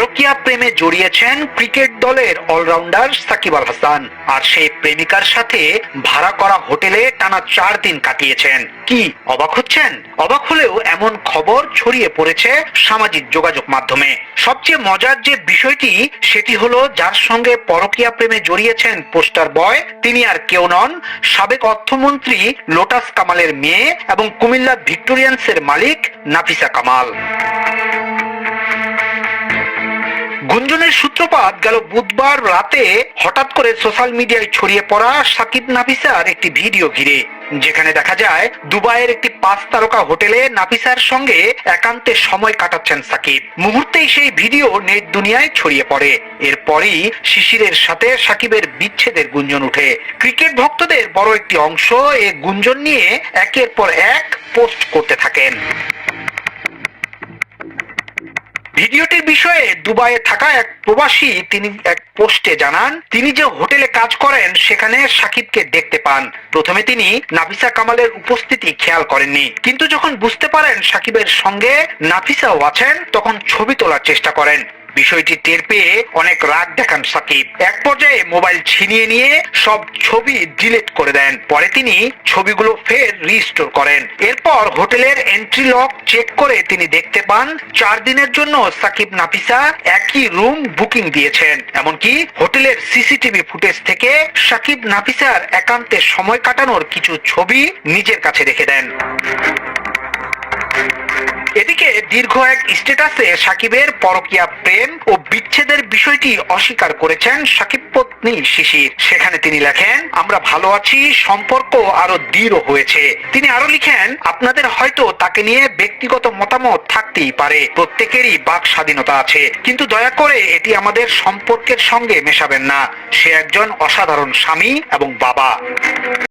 পরকীয়া প্রেমে জড়িয়েছেন ক্রিকেট দলের অলরাউন্ডার সাকিব আল হাসান। আর সেই প্রেমিকার সাথে ভাড়া করা হোটেলে টানা চার দিন কাটিয়েছেন। কি, অবাক হচ্ছেন? অবাক হলেও এমন খবর ছড়িয়ে পড়েছে সামাজিক যোগাযোগ মাধ্যমে। সবচেয়ে মজার যে বিষয়টি, সেটি হলো যার সঙ্গে পরকীয়া প্রেমে জড়িয়েছেন পোস্টার বয়, তিনি আর কেউ নন, সাবেক অর্থমন্ত্রী লোটাস কামালের মেয়ে এবং কুমিল্লা ভিক্টোরিয়ান্সের মালিক নাফিসা কামাল। গুঞ্জনের সূত্রপাত গেল বুধবার রাতে হঠাৎ করে সোশ্যাল মিডিয়ায় ছড়িয়ে পড়া সাকিব নাফিসার একটি ভিডিও ঘিরে, যেখানে দেখা যায় দুবাইয়ের একটি পাঁচ তারকা হোটেলে নাফিসার সঙ্গে একান্তে সময় কাটাচ্ছেন সাকিব। মুহূর্তেই সেই ভিডিও নেট দুনিয়ায় ছড়িয়ে পড়ে। এরপরই শিশিরের সাথে সাকিবের বিচ্ছেদের গুঞ্জন উঠে। ক্রিকেট ভক্তদের বড় একটি অংশ এ গুঞ্জন নিয়ে একের পর এক পোস্ট করতে থাকেন। ভিডিওটির বিষয়ে দুবাইয়ে থাকা এক প্রবাসী তিনি এক পোস্টে জানান, তিনি যে হোটেলে কাজ করেন সেখানে সাকিবকে দেখতে পান। প্রথমে তিনি নাফিসা কামালের উপস্থিতি খেয়াল করেননি। কিন্তু যখন বুঝতে পারেন সাকিবের সঙ্গে নাফিসাও আছেন, তখন ছবি তোলার চেষ্টা করেন। বিষয়টি টের পেয়ে অনেক রাগ দেখান সাকিব। এক পর্যায়ে মোবাইল ছিনিয়ে নিয়ে সব ছবি ডিলিট করে দেন। পরে তিনি ছবিগুলো ফের রিস্টোর করেন। এরপর হোটেলের এন্ট্রি লক চেক করে তিনি দেখতে পান, চার দিনের জন্য সাকিব নাফিসা একই রুম বুকিং দিয়েছেন। এমনকি হোটেলের সিসিটিভি ফুটেজ থেকে সাকিব নাফিসার একান্তে সময় কাটানোর কিছু ছবি নিজের কাছে রেখে দেন। এদিকে দীর্ঘ এক স্ট্যাটাসে সাকিবের পরকীয়া প্রেম ও বিচ্ছেদের বিষয়টি অস্বীকার করেছেন সাকিব পত্নী শিশির। সেখানে তিনি লেখেন, আমরা ভালো আছি, সম্পর্ক আরও দৃঢ় হয়েছে। তিনি আরও লিখেন, আপনাদের হয়তো তাকে নিয়ে ব্যক্তিগত মতামত থাকতেই পারে। প্রত্যেকেরই বাক স্বাধীনতা আছে। কিন্তু দয়া করে এটি আমাদের সম্পর্কের সঙ্গে মেশাবেন না। সে একজন অসাধারণ স্বামী এবং বাবা।